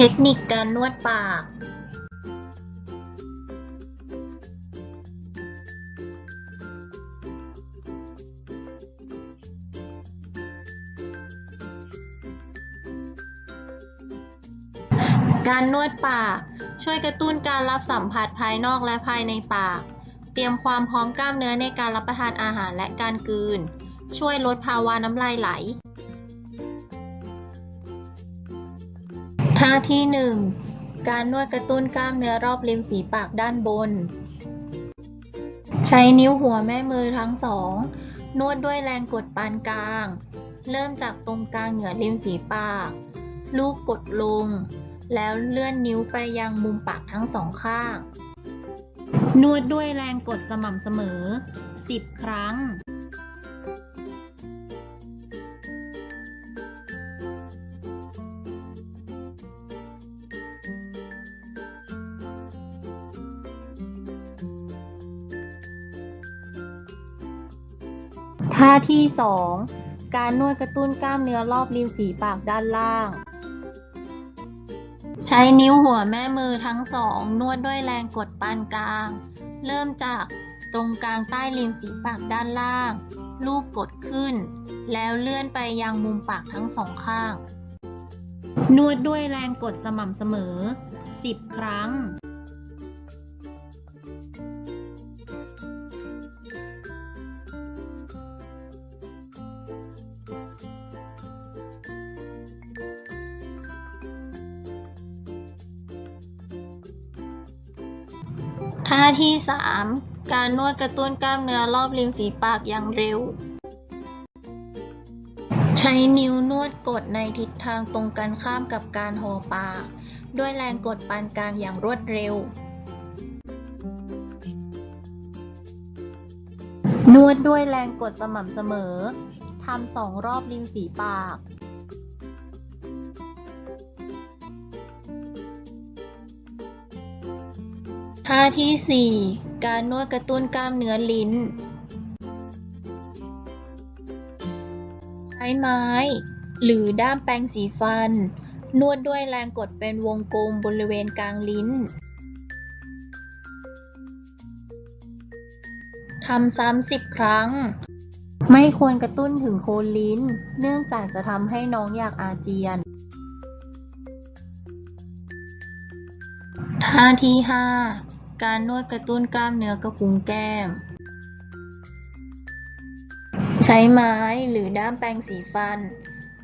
เทคนิคการนวดปาก การนวดปาก ช่วยกระตุ้นการรับสัมผัสภายนอกและภายในปาก เตรียมความพร้อมกล้ามเนื้อในการรับประทานอาหารและการกลืน ช่วยลดภาวะน้ำลายไหลาที่ 1 การนวดกระตุ้นกล้ามเนื้อรอบริมฝีปากด้านบน ใช้นิ้วหัวแม่มือทั้งสอง นวดด้วยแรงกดปานกลาง เริ่มจากตรงกลางเหนือริมฝีปาก ลูบกดลง แล้วเลื่อนนิ้วไปยังมุมปากทั้งสองข้าง นวดด้วยแรงกดสม่ำเสมอ 10 ครั้ง ท่าที่ 2 การนวดกระตุ้นกล้ามเนื้อรอบริมฝีปากด้านล่าง ใช้นิ้วหัวแม่มือทั้งสอง นวดด้วยแรงกดปานกลาง เริ่มจากตรงกลางใต้ริมฝีปากด้านล่าง ลูบกดขึ้น แล้วเลื่อนไปยังมุมปากทั้งสองข้าง นวดด้วยแรงกดสม่ำเสมอ 10 ครั้ง ท่าที่ 3 การนวดกระตุ้นกล้ามเนื้อรอบริมฝีปากอย่างเร็ว ใช้นิ้วนวดกดในทิศทางตรงกันข้ามกับการห่อปาก ด้วยแรงกดปานกลางอย่างรวดเร็ว นวดด้วยแรงกดสม่ำเสมอทำสองรอบริมฝีปาก ท่าที่ 4 การนวดกระตุ้นกล้ามเนื้อลิ้น ใช้ไม้ หรือด้ามแปรงสีฟัน นวดด้วยแรงกดเป็นวงกลมบริเวณกลางลิ้นทำซ้ำสิบครั้ง ไม่ควรกระตุ้นถึงโคนลิ้น เนื่องจากจะทำให้น้องอยากอาเจียน ท่าที่ 5 การนวดกระตุ้นกล้ามเนื้อกระพุ้งแก้ม ใช้ไม้หรือด้ามแปรงสีฟัน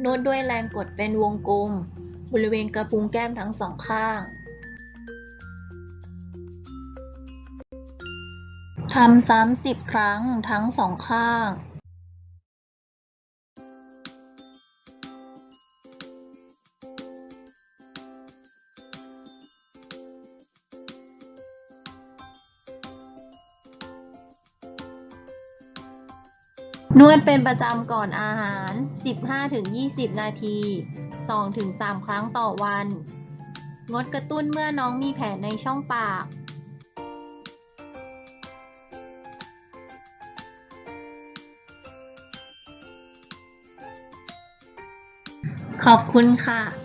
นวดด้วยแรงกดเป็นวงกลม บริเวณกระพุ้งแก้มทั้งสองข้างทำซ้ำสิบครั้งทั้งสองข้าง นวดเป็นประจำก่อนอาหาร 15-20 นาที 2-3 ครั้งต่อวัน งดกระตุ้นเมื่อน้องมีแผลในช่องปาก ขอบคุณค่ะ